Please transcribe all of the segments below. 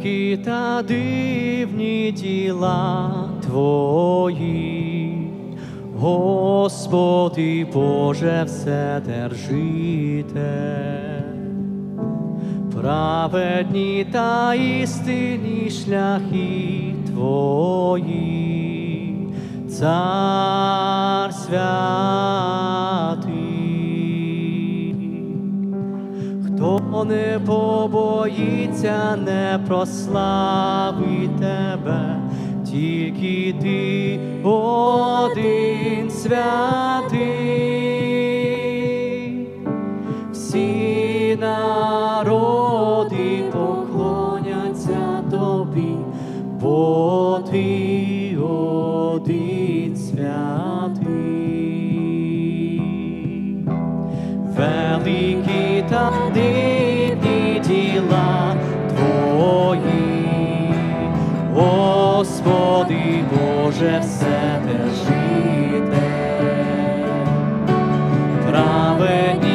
великі та дивні діла Твої, Господи Боже, Вседержитель. Праведні та істинні шляхи Твої, Цар святий. Хто не побоїться, не прославить тебе, тільки ти один святий. Боже, те праведні та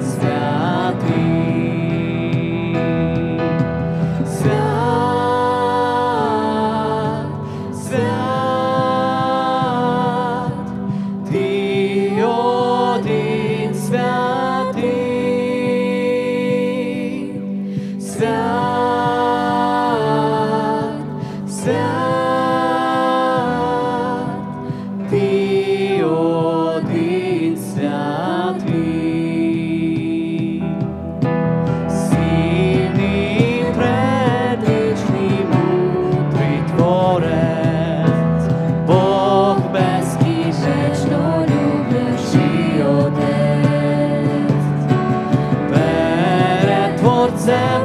один and